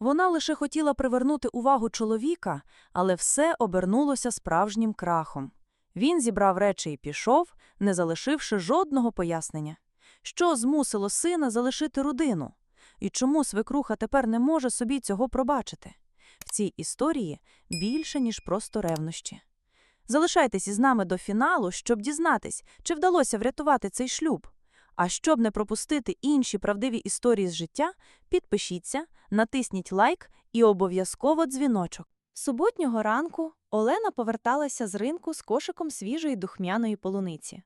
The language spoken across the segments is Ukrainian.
Вона лише хотіла привернути увагу чоловіка, але все обернулося справжнім крахом. Він зібрав речі і пішов, не залишивши жодного пояснення. Що змусило сина залишити родину? І чому свекруха тепер не може собі цього пробачити? В цій історії більше, ніж просто ревнощі. Залишайтесь із нами до фіналу, щоб дізнатись, чи вдалося врятувати цей шлюб. А щоб не пропустити інші правдиві історії з життя, підпишіться, натисніть лайк і обов'язково дзвіночок. Суботнього ранку Олена поверталася з ринку з кошиком свіжої духмяної полуниці.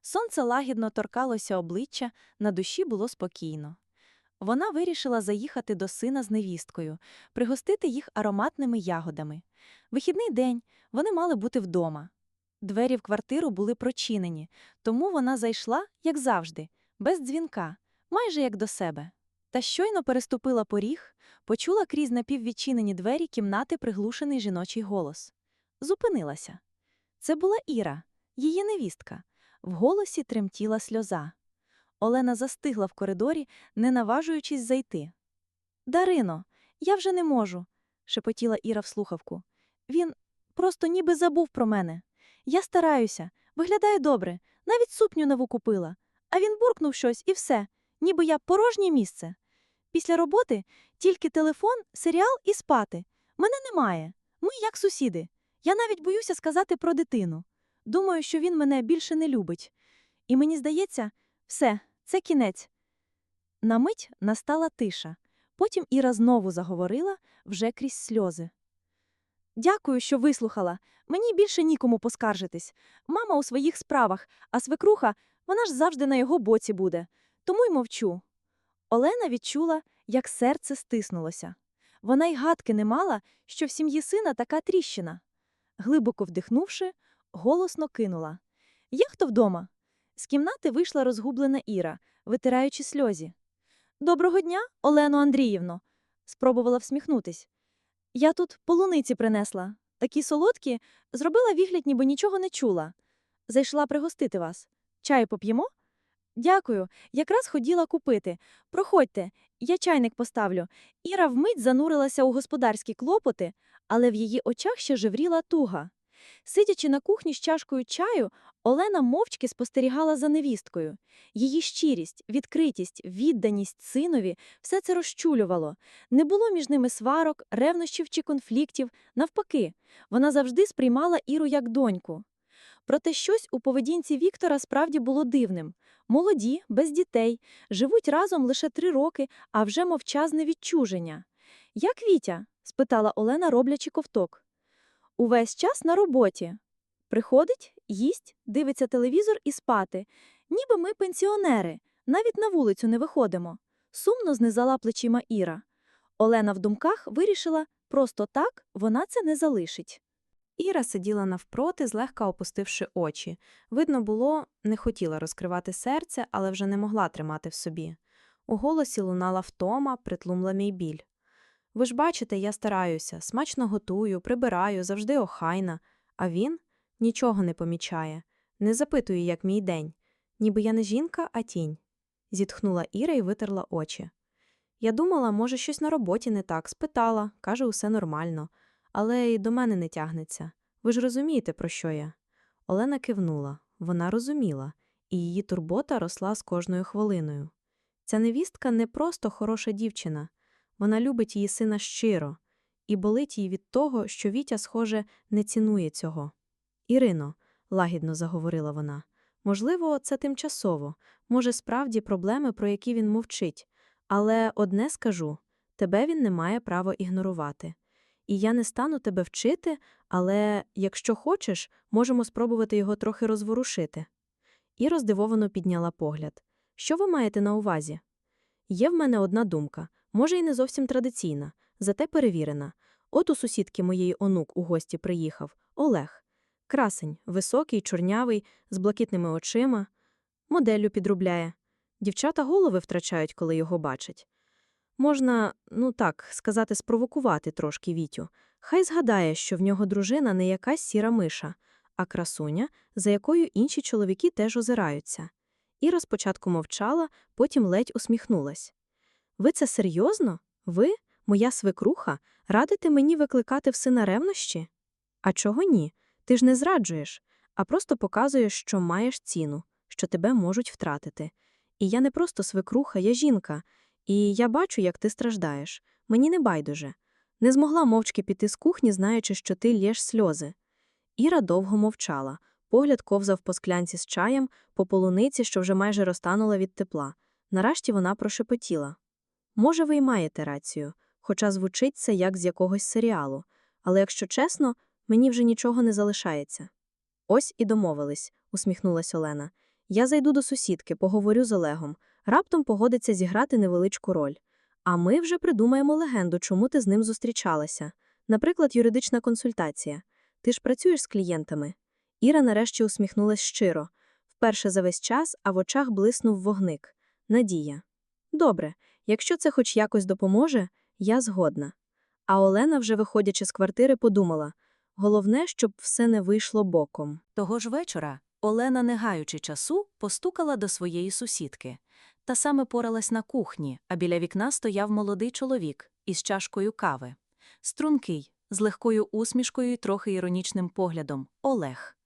Сонце лагідно торкалося обличчя, на душі було спокійно. Вона вирішила заїхати до сина з невісткою, пригостити їх ароматними ягодами. Вихідний день вони мали бути вдома. Двері в квартиру були прочинені, тому вона зайшла, як завжди, без дзвінка, майже як до себе. Та щойно переступила поріг, почула крізь напіввідчинені двері кімнати приглушений жіночий голос. Зупинилася. Це була Іра, її невістка. В голосі тремтіла сльоза. Олена застигла в коридорі, не наважуючись зайти. Дарино, я вже не можу, шепотіла Іра в слухавку. Він просто ніби забув про мене. Я стараюся, виглядаю добре, навіть сукню нову купила. А він буркнув щось і все, ніби я порожнє місце. Після роботи тільки телефон, серіал і спати. Мене немає. Ми як сусіди. Я навіть боюся сказати про дитину. Думаю, що він мене більше не любить. І мені здається, все, це кінець. На мить настала тиша. Потім Іра знову заговорила вже крізь сльози. Дякую, що вислухала. Мені більше нікому поскаржитись. Мама у своїх справах, а свекруха, вона ж завжди на його боці буде. Тому й мовчу. Олена відчула, як серце стиснулося. Вона й гадки не мала, що в сім'ї сина така тріщина. Глибоко вдихнувши, голосно кинула. Є хто вдома? З кімнати вийшла розгублена Іра, витираючи сльозі. Доброго дня, Олено Андріївно, спробувала всміхнутись. Я тут полуниці принесла. Такі солодкі, зробила вигляд, ніби нічого не чула. Зайшла пригостити вас. Чаю поп'ємо? Дякую, якраз хотіла купити. Проходьте, я чайник поставлю. Іра вмить занурилася у господарські клопоти, але в її очах ще живріла туга. Сидячи на кухні з чашкою чаю, Олена мовчки спостерігала за невісткою. Її щирість, відкритість, відданість синові все це розчулювало. Не було між ними сварок, ревнощів чи конфліктів. Навпаки, вона завжди сприймала Іру як доньку. Проте щось у поведінці Віктора справді було дивним. Молоді, без дітей, живуть разом лише три роки, а вже мовчазне відчуження. Як Вітя? спитала Олена, роблячи ковток. Увесь час на роботі. Приходить, їсть, дивиться телевізор і спати. Ніби ми пенсіонери, навіть на вулицю не виходимо. Сумно знизала плечима Іра. Олена в думках вирішила, просто так вона це не залишить. Іра сиділа навпроти, злегка опустивши очі. Видно було, не хотіла розкривати серце, але вже не могла тримати в собі. У голосі лунала втома, притлумла мій біль. Ви ж бачите, я стараюся, смачно готую, прибираю, завжди охайна. А він нічого не помічає, не запитує, як мій день. Ніби я не жінка, а тінь. Зітхнула Іра і витерла очі. Я думала, може, щось на роботі не так, спитала, каже, усе нормально але й до мене не тягнеться. Ви ж розумієте, про що я? Олена кивнула. Вона розуміла, і її турбота росла з кожною хвилиною. Ця невістка не просто хороша дівчина, вона любить її сина щиро, і болить їй від того, що Вітя, схоже, не цінує цього. Ірино, лагідно заговорила вона, можливо, це тимчасово, може, справді проблеми, про які він мовчить, але одне скажу тебе він не має права ігнорувати і я не стану тебе вчити, але, якщо хочеш, можемо спробувати його трохи розворушити. І роздивовано підняла погляд. Що ви маєте на увазі? Є в мене одна думка, може, і не зовсім традиційна, зате перевірена. От у сусідки моєї онук у гості приїхав Олег. Красень, високий, чорнявий, з блакитними очима, моделлю підробляє. Дівчата голови втрачають, коли його бачать. Можна, ну так, сказати, спровокувати трошки Вітю. Хай згадає, що в нього дружина не якась сіра миша, а красуня, за якою інші чоловіки теж озираються. Іра спочатку мовчала, потім ледь усміхнулась. Ви це серйозно? Ви? Моя свекруха радити мені викликати в сина ревнощі? А чого ні? Ти ж не зраджуєш, а просто показуєш, що маєш ціну, що тебе можуть втратити. І я не просто свекруха, я жінка. І я бачу, як ти страждаєш. Мені не байдуже. Не змогла мовчки піти з кухні, знаючи, що ти лєш сльози. Іра довго мовчала. Погляд ковзав по склянці з чаєм, по полуниці, що вже майже розтанула від тепла. Нарешті вона прошепотіла. Може, ви й маєте рацію, хоча звучить це як з якогось серіалу. Але якщо чесно, мені вже нічого не залишається. Ось і домовились, усміхнулась Олена. Я зайду до сусідки, поговорю з Олегом. Раптом погодиться зіграти невеличку роль. А ми вже придумаємо легенду, чому ти з ним зустрічалася. Наприклад, юридична консультація. Ти ж працюєш з клієнтами. Іра нарешті усміхнулась щиро. Вперше за весь час, а в очах блиснув вогник. Надія. Добре, якщо це хоч якось допоможе, я згодна. А Олена, вже виходячи з квартири, подумала головне, щоб все не вийшло боком. Того ж вечора Олена, не гаючи часу, постукала до своєї сусідки. Та саме поралась на кухні, а біля вікна стояв молодий чоловік із чашкою кави. Стрункий, з легкою усмішкою і трохи іронічним поглядом Олег.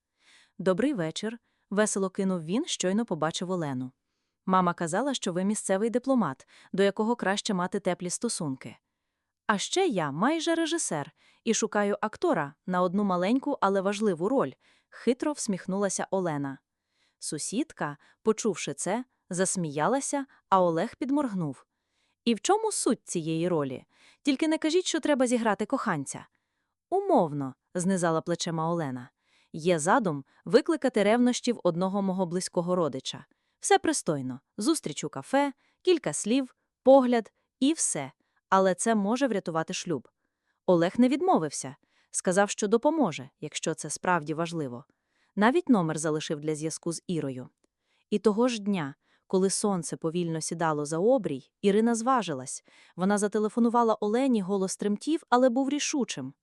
Добрий вечір. весело кинув він, щойно побачив Олену. Мама казала, що ви місцевий дипломат, до якого краще мати теплі стосунки. А ще я майже режисер і шукаю актора на одну маленьку, але важливу роль, хитро всміхнулася Олена. Сусідка, почувши це, засміялася, а Олег підморгнув. І в чому суть цієї ролі? Тільки не кажіть, що треба зіграти коханця. Умовно, знизала плечима Олена. Є задум викликати ревнощів одного мого близького родича. Все пристойно, зустріч у кафе, кілька слів, погляд і все. Але це може врятувати шлюб. Олег не відмовився, сказав, що допоможе, якщо це справді важливо. Навіть номер залишив для зв'язку з Ірою. І того ж дня, коли сонце повільно сідало за обрій, Ірина зважилась. Вона зателефонувала Олені, голос тремтів, але був рішучим.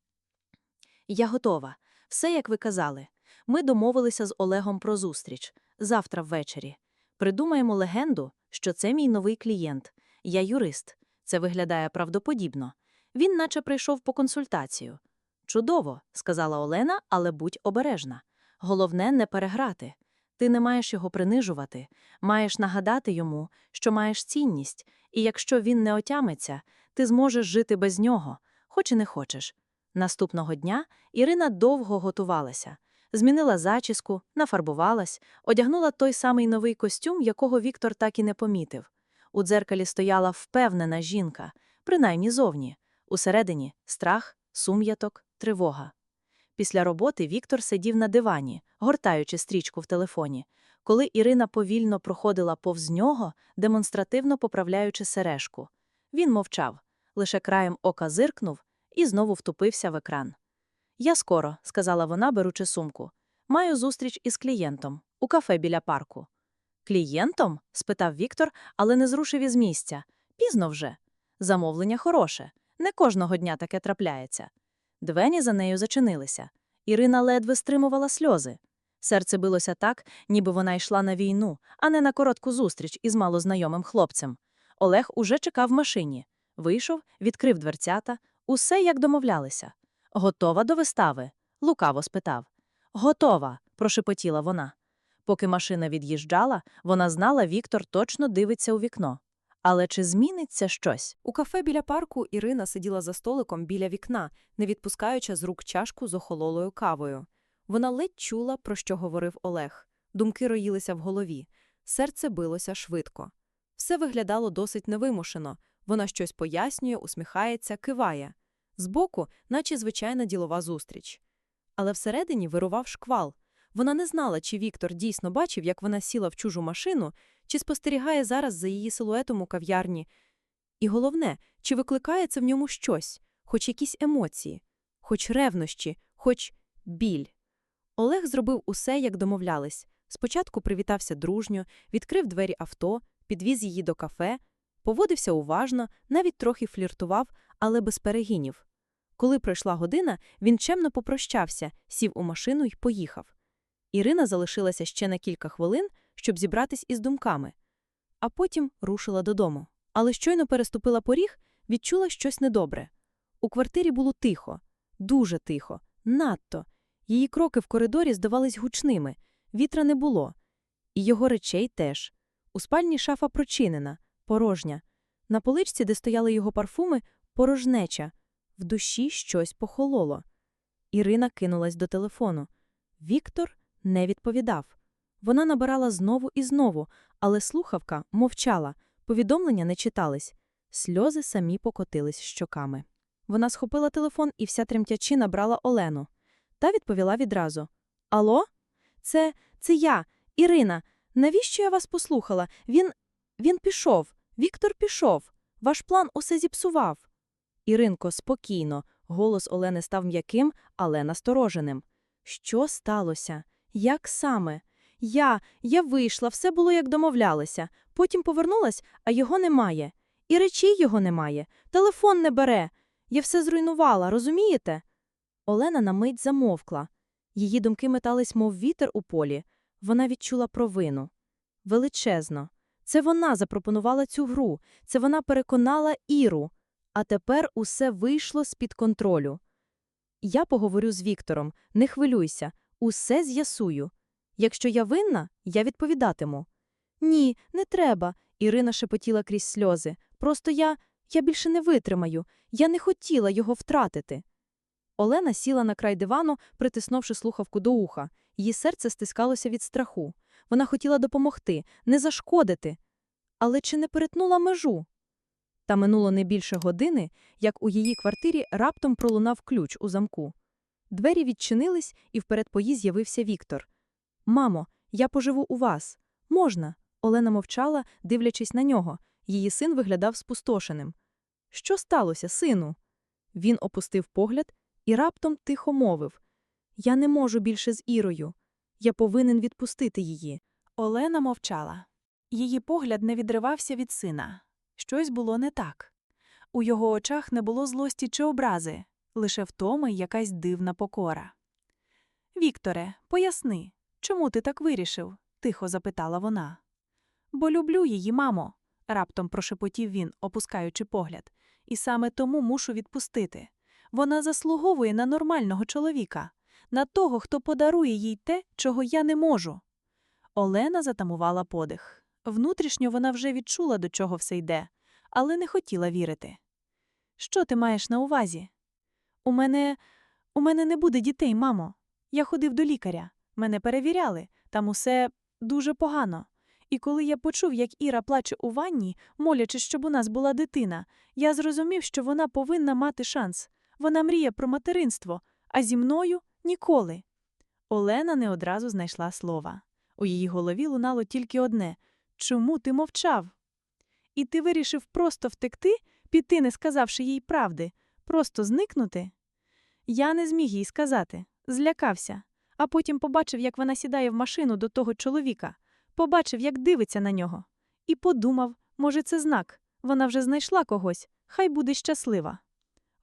Я готова. Все, як ви казали. Ми домовилися з Олегом про зустріч. Завтра ввечері. Придумаємо легенду, що це мій новий клієнт. Я юрист. Це виглядає правдоподібно. Він наче прийшов по консультацію. Чудово, сказала Олена, але будь обережна. Головне не переграти. Ти не маєш його принижувати, маєш нагадати йому, що маєш цінність, і якщо він не отямиться, ти зможеш жити без нього, хоч і не хочеш. Наступного дня Ірина довго готувалася, змінила зачіску, нафарбувалась, одягнула той самий новий костюм, якого Віктор так і не помітив. У дзеркалі стояла впевнена жінка, принаймні зовні. Усередині страх, сум'яток, тривога. Після роботи Віктор сидів на дивані, гортаючи стрічку в телефоні, коли Ірина повільно проходила повз нього, демонстративно поправляючи сережку. Він мовчав, лише краєм ока зиркнув і знову втупився в екран. Я скоро, сказала вона, беручи сумку. Маю зустріч із клієнтом у кафе біля парку. Клієнтом? спитав Віктор, але не зрушив із місця. Пізно вже. Замовлення хороше. Не кожного дня таке трапляється. Двені за нею зачинилися. Ірина ледве стримувала сльози. Серце билося так, ніби вона йшла на війну, а не на коротку зустріч із малознайомим хлопцем. Олег уже чекав в машині. Вийшов, відкрив дверцята, усе як домовлялися. Готова до вистави? лукаво спитав. Готова, прошепотіла вона. Поки машина від'їжджала, вона знала, Віктор точно дивиться у вікно. Але чи зміниться щось? У кафе біля парку Ірина сиділа за столиком біля вікна, не відпускаючи з рук чашку з охололою кавою. Вона ледь чула, про що говорив Олег. Думки роїлися в голові. Серце билося швидко. Все виглядало досить невимушено. Вона щось пояснює, усміхається, киває. Збоку, наче звичайна ділова зустріч. Але всередині вирував шквал. Вона не знала, чи Віктор дійсно бачив, як вона сіла в чужу машину, чи спостерігає зараз за її силуетом у кав'ярні. І головне, чи викликає це в ньому щось, хоч якісь емоції, хоч ревнощі, хоч біль. Олег зробив усе, як домовлялись. Спочатку привітався дружньо, відкрив двері авто, підвіз її до кафе, поводився уважно, навіть трохи фліртував, але без перегинів. Коли пройшла година, він чемно попрощався, сів у машину й поїхав. Ірина залишилася ще на кілька хвилин, щоб зібратись із думками, а потім рушила додому. Але щойно переступила поріг, відчула щось недобре. У квартирі було тихо, дуже тихо, надто. Її кроки в коридорі здавались гучними, вітра не було. І його речей теж. У спальні шафа прочинена, порожня. На поличці, де стояли його парфуми, порожнеча. В душі щось похололо. Ірина кинулась до телефону. Віктор не відповідав. Вона набирала знову і знову, але слухавка мовчала, повідомлення не читались. Сльози самі покотились щоками. Вона схопила телефон і вся тремтячи набрала Олену. Та відповіла відразу: Алло? Це це я, Ірина. Навіщо я вас послухала? Він він пішов. Віктор пішов. Ваш план усе зіпсував. Іринко, спокійно. Голос Олени став м'яким, але настороженим. Що сталося? Як саме? Я, я вийшла, все було як домовлялися. Потім повернулась, а його немає. І речей його немає. Телефон не бере. Я все зруйнувала, розумієте? Олена на мить замовкла. Її думки метались, мов вітер у полі. Вона відчула провину. Величезно. Це вона запропонувала цю гру, це вона переконала Іру. А тепер усе вийшло з-під контролю. Я поговорю з Віктором, не хвилюйся, усе з'ясую. Якщо я винна, я відповідатиму. Ні, не треба, Ірина шепотіла крізь сльози. Просто я, я більше не витримаю, я не хотіла його втратити. Олена сіла на край дивану, притиснувши слухавку до уха. Її серце стискалося від страху. Вона хотіла допомогти, не зашкодити. Але чи не перетнула межу? Та минуло не більше години, як у її квартирі раптом пролунав ключ у замку. Двері відчинились, і в передпої з'явився Віктор. Мамо, я поживу у вас. Можна. Олена мовчала, дивлячись на нього. Її син виглядав спустошеним. Що сталося, сину? Він опустив погляд і раптом тихо мовив Я не можу більше з Ірою. Я повинен відпустити її. Олена мовчала. Її погляд не відривався від сина. Щось було не так. У його очах не було злості чи образи, лише втоми якась дивна покора. Вікторе, поясни, чому ти так вирішив? тихо запитала вона. Бо люблю її, мамо, раптом прошепотів він, опускаючи погляд, і саме тому мушу відпустити. Вона заслуговує на нормального чоловіка, на того, хто подарує їй те, чого я не можу. Олена затамувала подих. Внутрішньо вона вже відчула, до чого все йде, але не хотіла вірити. Що ти маєш на увазі? У мене у мене не буде дітей, мамо. Я ходив до лікаря. Мене перевіряли, там усе дуже погано. І коли я почув, як Іра плаче у ванні, молячи, щоб у нас була дитина, я зрозумів, що вона повинна мати шанс. Вона мріє про материнство, а зі мною ніколи. Олена не одразу знайшла слова. У її голові лунало тільки одне Чому ти мовчав? І ти вирішив просто втекти, піти, не сказавши їй правди, просто зникнути? Я не зміг їй сказати, злякався, а потім побачив, як вона сідає в машину до того чоловіка, побачив, як дивиться на нього, і подумав, може, це знак. Вона вже знайшла когось, хай буде щаслива.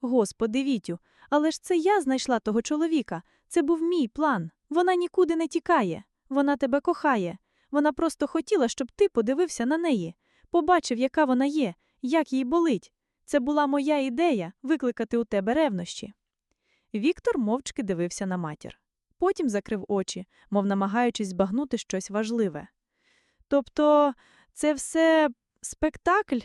Господи, Вітю, але ж це я знайшла того чоловіка. Це був мій план. Вона нікуди не тікає. Вона тебе кохає. Вона просто хотіла, щоб ти подивився на неї, побачив, яка вона є, як їй болить. Це була моя ідея викликати у тебе ревнощі. Віктор мовчки дивився на матір. Потім закрив очі, мов намагаючись збагнути щось важливе. Тобто, це все спектакль?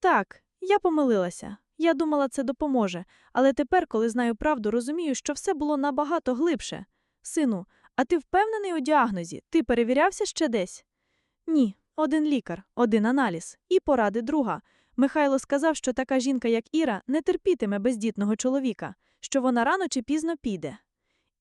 Так, я помилилася. Я думала, це допоможе, але тепер, коли знаю правду, розумію, що все було набагато глибше. Сину, а ти впевнений у діагнозі? Ти перевірявся ще десь? Ні, один лікар, один аналіз і поради друга. Михайло сказав, що така жінка, як Іра, не терпітиме бездітного чоловіка, що вона рано чи пізно піде.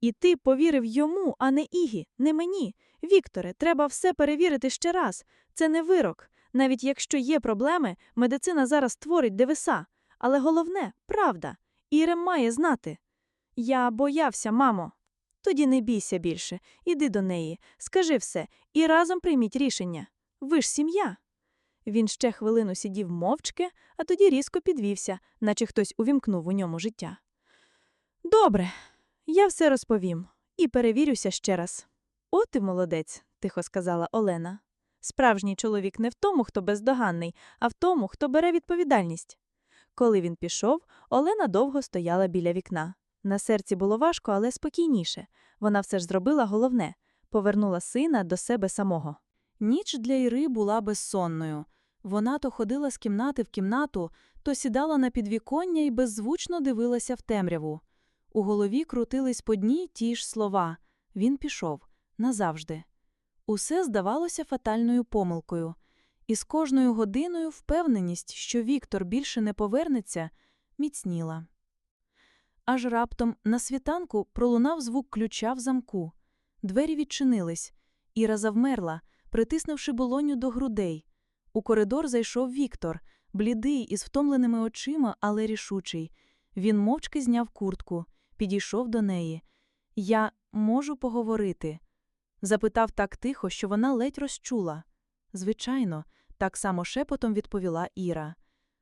І ти повірив йому, а не Ігі, не мені. Вікторе, треба все перевірити ще раз. Це не вирок. Навіть якщо є проблеми, медицина зараз творить дивиса. Але головне правда. Іра має знати. Я боявся, мамо. Тоді не бійся більше, іди до неї, скажи все, і разом прийміть рішення. Ви ж сім'я. Він ще хвилину сидів мовчки, а тоді різко підвівся, наче хтось увімкнув у ньому життя. Добре, я все розповім і перевірюся ще раз. От і молодець, тихо сказала Олена. Справжній чоловік не в тому, хто бездоганний, а в тому, хто бере відповідальність. Коли він пішов, Олена довго стояла біля вікна. На серці було важко, але спокійніше. Вона все ж зробила головне повернула сина до себе самого. Ніч для Іри була безсонною. Вона то ходила з кімнати в кімнату, то сідала на підвіконня і беззвучно дивилася в темряву. У голові крутились по дні ті ж слова. Він пішов. Назавжди. Усе здавалося фатальною помилкою. І з кожною годиною впевненість, що Віктор більше не повернеться, міцніла. Аж раптом на світанку пролунав звук ключа в замку. Двері відчинились. Іра завмерла, притиснувши болоню до грудей. У коридор зайшов Віктор, блідий із втомленими очима, але рішучий. Він мовчки зняв куртку, підійшов до неї. Я можу поговорити? запитав так тихо, що вона ледь розчула. Звичайно, так само шепотом відповіла Іра.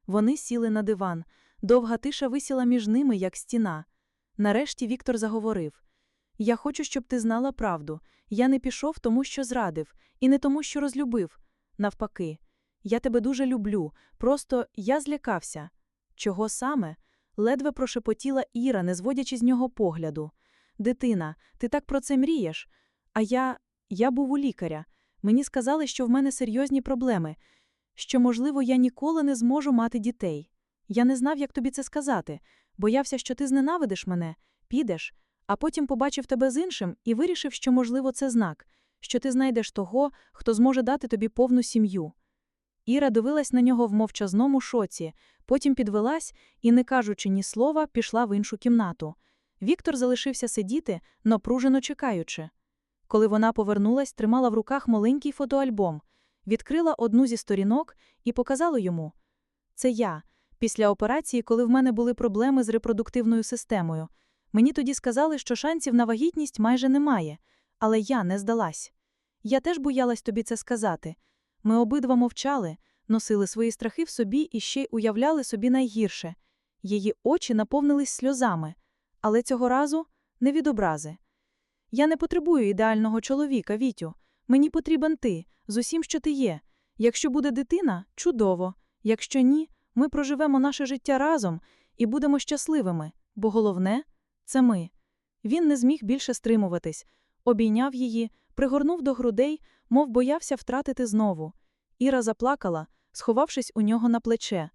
Вони сіли на диван. Довга тиша висіла між ними, як стіна. Нарешті Віктор заговорив. Я хочу, щоб ти знала правду. Я не пішов тому, що зрадив, і не тому, що розлюбив. Навпаки, я тебе дуже люблю, просто я злякався. Чого саме? Ледве прошепотіла Іра, не зводячи з нього погляду. Дитина, ти так про це мрієш? А я. я був у лікаря. Мені сказали, що в мене серйозні проблеми, що, можливо, я ніколи не зможу мати дітей. Я не знав, як тобі це сказати, боявся, що ти зненавидиш мене, підеш, а потім побачив тебе з іншим і вирішив, що, можливо, це знак, що ти знайдеш того, хто зможе дати тобі повну сім'ю. Іра дивилась на нього в мовчазному шоці, потім підвелась і, не кажучи ні слова, пішла в іншу кімнату. Віктор залишився сидіти, напружено чекаючи. Коли вона повернулась, тримала в руках маленький фотоальбом, відкрила одну зі сторінок і показала йому. Це я, після операції, коли в мене були проблеми з репродуктивною системою. Мені тоді сказали, що шансів на вагітність майже немає, але я не здалась. Я теж боялась тобі це сказати. Ми обидва мовчали, носили свої страхи в собі і ще й уявляли собі найгірше. Її очі наповнились сльозами, але цього разу не від образи. Я не потребую ідеального чоловіка, Вітю. Мені потрібен ти, з усім, що ти є. Якщо буде дитина чудово. Якщо ні, ми проживемо наше життя разом і будемо щасливими, бо головне це ми. Він не зміг більше стримуватись, обійняв її, пригорнув до грудей, мов боявся втратити знову. Іра заплакала, сховавшись у нього на плече.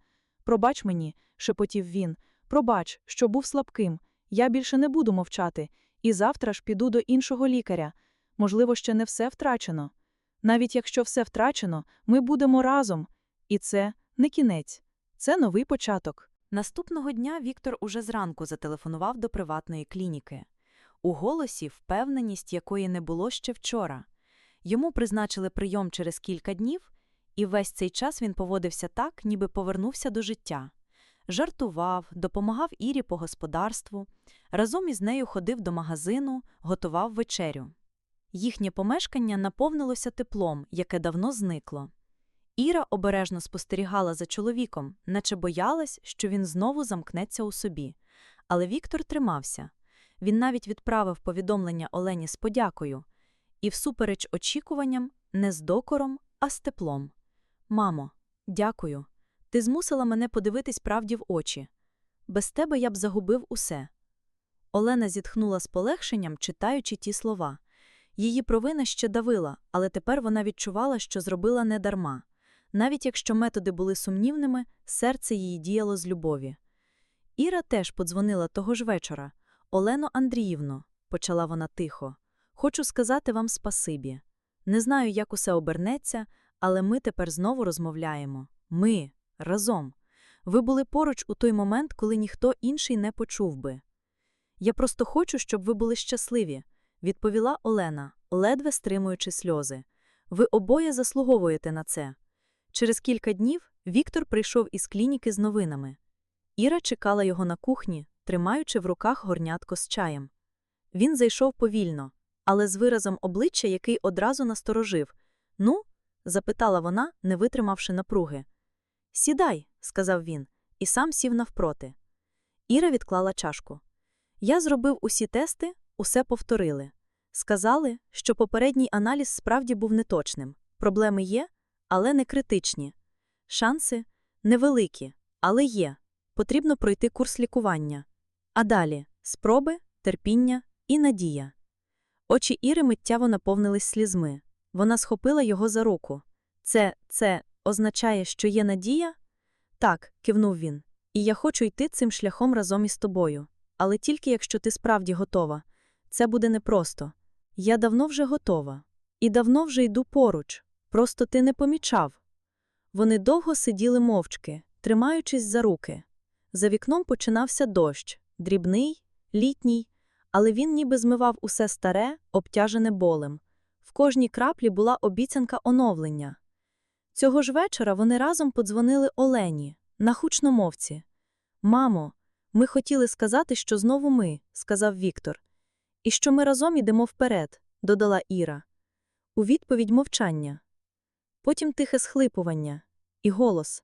Пробач мені, шепотів він, пробач, що був слабким. Я більше не буду мовчати, і завтра ж піду до іншого лікаря. Можливо, ще не все втрачено. Навіть якщо все втрачено, ми будемо разом. І це не кінець, це новий початок. Наступного дня Віктор уже зранку зателефонував до приватної клініки. У голосі впевненість, якої не було ще вчора. Йому призначили прийом через кілька днів, і весь цей час він поводився так, ніби повернувся до життя. Жартував, допомагав Ірі по господарству, разом із нею ходив до магазину, готував вечерю. Їхнє помешкання наповнилося теплом, яке давно зникло. Іра обережно спостерігала за чоловіком, наче боялась, що він знову замкнеться у собі. Але Віктор тримався. Він навіть відправив повідомлення Олені з подякою. І, всупереч очікуванням, не з докором, а з теплом. Мамо, дякую. Ти змусила мене подивитись правді в очі. Без тебе я б загубив усе. Олена зітхнула з полегшенням, читаючи ті слова. Її провина ще давила, але тепер вона відчувала, що зробила не дарма. Навіть якщо методи були сумнівними, серце її діяло з любові. Іра теж подзвонила того ж вечора. Олено Андріївно, почала вона тихо, хочу сказати вам спасибі. Не знаю, як усе обернеться, але ми тепер знову розмовляємо. Ми разом. Ви були поруч у той момент, коли ніхто інший не почув би. Я просто хочу, щоб ви були щасливі, відповіла Олена, ледве стримуючи сльози. Ви обоє заслуговуєте на це. Через кілька днів Віктор прийшов із клініки з новинами. Іра чекала його на кухні, тримаючи в руках горнятко з чаєм. Він зайшов повільно, але з виразом обличчя, який одразу насторожив. Ну? запитала вона, не витримавши напруги. Сідай, сказав він, і сам сів навпроти. Іра відклала чашку. Я зробив усі тести, усе повторили. Сказали, що попередній аналіз справді був неточним. Проблеми є, але не критичні. Шанси невеликі, але є. потрібно пройти курс лікування. А далі спроби, терпіння і надія. Очі Іри миттєво наповнились слізьми. Вона схопила його за руку. Це, це означає, що є надія? Так, кивнув він. І я хочу йти цим шляхом разом із тобою. Але тільки якщо ти справді готова. Це буде непросто. Я давно вже готова. І давно вже йду поруч. Просто ти не помічав. Вони довго сиділи мовчки, тримаючись за руки. За вікном починався дощ, дрібний, літній, але він ніби змивав усе старе, обтяжене болем. В кожній краплі була обіцянка оновлення. Цього ж вечора вони разом подзвонили Олені на гучномовці. Мамо, ми хотіли сказати, що знову ми, сказав Віктор. І що ми разом ідемо вперед, додала Іра. У відповідь мовчання. Потім тихе схлипування і голос.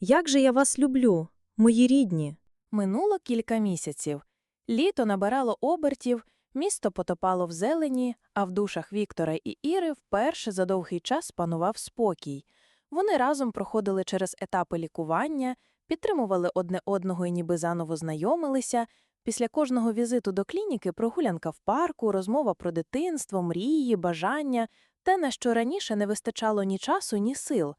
Як же я вас люблю, мої рідні. Минуло кілька місяців. Літо набирало обертів, місто потопало в зелені, а в душах Віктора і Іри вперше за довгий час панував спокій. Вони разом проходили через етапи лікування, підтримували одне одного і ніби заново знайомилися. Після кожного візиту до клініки прогулянка в парку, розмова про дитинство, мрії, бажання, те, на що раніше не вистачало ні часу, ні сил.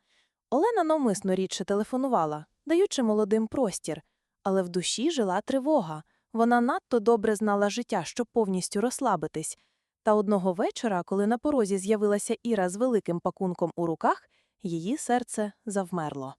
Олена навмисно рідше телефонувала, даючи молодим простір, але в душі жила тривога. Вона надто добре знала життя, щоб повністю розслабитись. Та одного вечора, коли на порозі з'явилася Іра з великим пакунком у руках, її серце завмерло.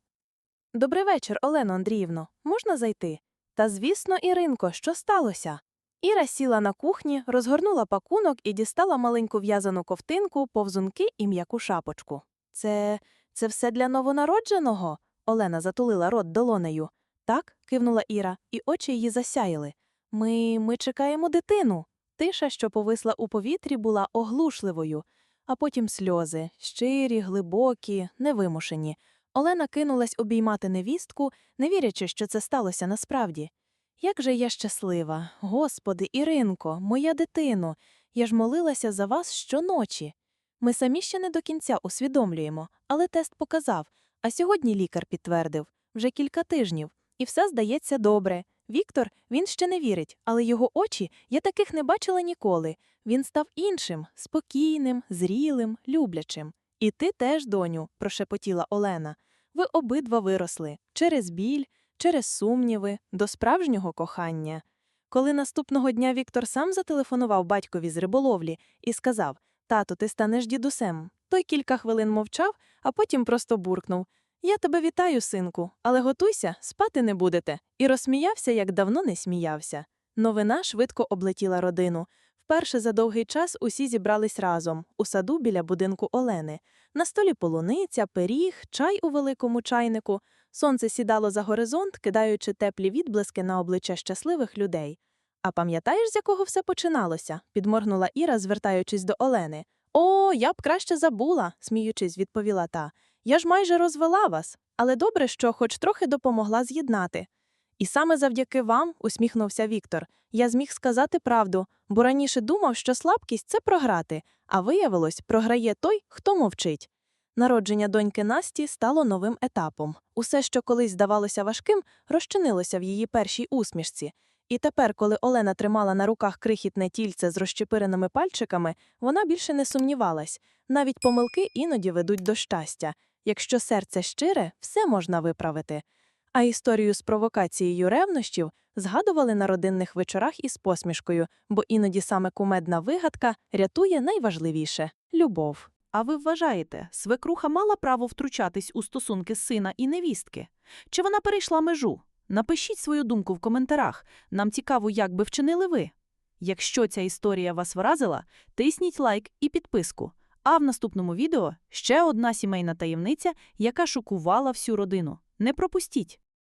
Добрий вечір, Олено Андріївно. Можна зайти? Та, звісно, Іринко, що сталося? Іра сіла на кухні, розгорнула пакунок і дістала маленьку в'язану ковтинку, повзунки і м'яку шапочку. Це. це все для новонародженого? Олена затулила рот долонею. Так, кивнула Іра, і очі її засяяли. Ми. ми чекаємо дитину. Тиша, що повисла у повітрі, була оглушливою, а потім сльози, щирі, глибокі, невимушені. Олена кинулась обіймати невістку, не вірячи, що це сталося насправді. Як же я щаслива, Господи, Іринко, моя дитино, я ж молилася за вас щоночі. Ми самі ще не до кінця усвідомлюємо, але тест показав, а сьогодні лікар підтвердив вже кілька тижнів, і все здається добре. Віктор, він ще не вірить, але його очі я таких не бачила ніколи. Він став іншим, спокійним, зрілим, люблячим. І ти теж, доню, прошепотіла Олена. Ви обидва виросли через біль, через сумніви, до справжнього кохання. Коли наступного дня Віктор сам зателефонував батькові з риболовлі і сказав Тату, ти станеш дідусем. Той кілька хвилин мовчав, а потім просто буркнув Я тебе вітаю, синку, але готуйся, спати не будете. І розсміявся, як давно не сміявся. Новина швидко облетіла родину. Вперше за довгий час усі зібрались разом у саду біля будинку Олени. На столі полуниця, пиріг, чай у великому чайнику. Сонце сідало за горизонт, кидаючи теплі відблиски на обличчя щасливих людей. А пам'ятаєш, з якого все починалося? підморгнула Іра, звертаючись до Олени. О, я б краще забула, сміючись, відповіла та. Я ж майже розвела вас, але добре, що хоч трохи допомогла з'єднати. І саме завдяки вам, усміхнувся Віктор, я зміг сказати правду, бо раніше думав, що слабкість це програти, а виявилось, програє той, хто мовчить. Народження доньки Насті стало новим етапом. Усе, що колись здавалося важким, розчинилося в її першій усмішці. І тепер, коли Олена тримала на руках крихітне тільце з розчепиреними пальчиками, вона більше не сумнівалась. Навіть помилки іноді ведуть до щастя. Якщо серце щире, все можна виправити. А історію з провокацією ревнощів згадували на родинних вечорах із посмішкою, бо іноді саме кумедна вигадка рятує найважливіше любов. А ви вважаєте, свекруха мала право втручатись у стосунки сина і невістки? Чи вона перейшла межу? Напишіть свою думку в коментарях. Нам цікаво, як би вчинили ви. Якщо ця історія вас вразила, тисніть лайк і підписку. А в наступному відео ще одна сімейна таємниця, яка шокувала всю родину. Не пропустіть!